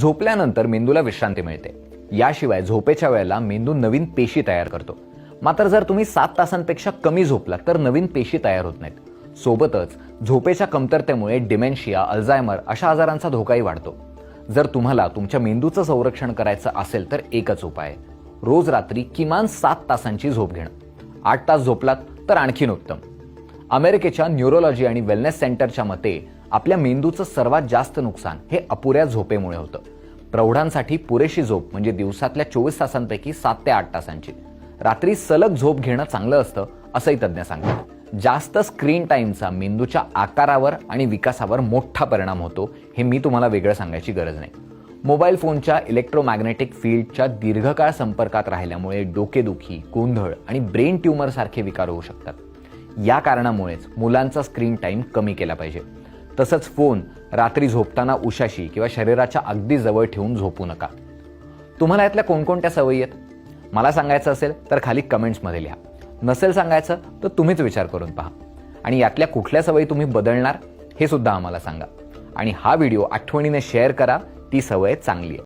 झोपल्यानंतर मेंदूला विश्रांती मिळते. याशिवाय झोपेच्या वेळेला मेंदू नवीन पेशी तयार करतो. मात्र जर तुम्ही सात तासांपेक्षा कमी झोपलात तर नवीन पेशी तयार होत नाहीत. सोबतच झोपेच्या कमतरतेमुळे डिमेन्शिया अल्झायमर अशा आजारांचा धोकाही वाढतो. जर तुम्हाला तुमच्या मेंदूचं संरक्षण करायचं असेल तर एकच उपाय. आहे रोज रात्री किमान सात तासांची झोप घेणं. आठ तास झोपलात तर आणखीन उत्तम. अमेरिकेच्या न्यूरोलॉजी आणि वेलनेस सेंटरच्या मते आपल्या मेंदूचं सर्वात जास्त नुकसान हे अपुऱ्या झोपेमुळे होतं. प्रौढांसाठी पुरेशी झोप म्हणजे दिवसातल्या चोवीस तासांपैकी सात ते आठ तासांची. रात्री सलग झोप घेणं चांगलं असतं असंही तज्ज्ञ सांगतात. जास्त स्क्रीन टाईमचा मेंदूच्या आकारावर आणि विकासावर मोठा परिणाम होतो हे मी तुम्हाला वेगळं सांगायची गरज नाही. मोबाईल फोनच्या इलेक्ट्रोमॅग्नेटिक फील्डच्या दीर्घकाळ संपर्कात राहिल्यामुळे डोकेदुखी गोंधळ आणि ब्रेन ट्यूमर सारखे विकार होऊ शकतात. या कारणामुळेच मुलांचा स्क्रीन टाईम कमी केला पाहिजे. तसंच फोन रात्री झोपताना उशाशी किंवा शरीराच्या अगदी जवळ ठेवून झोपू नका. तुम्हाला यातल्या कोणकोणत्या सवयी आहेत? मला सांगायचं असेल तर खाली कमेंट्समध्ये लिहा. नसेल सांगायचं तर तुम्हीच विचार करून पहा. आणि यातल्या कुठल्या सवयी तुम्ही बदलणार हे सुद्धा आम्हाला सांगा. आणि हा व्हिडिओ आठवणीने शेअर करा ती सवय चांगली आहे.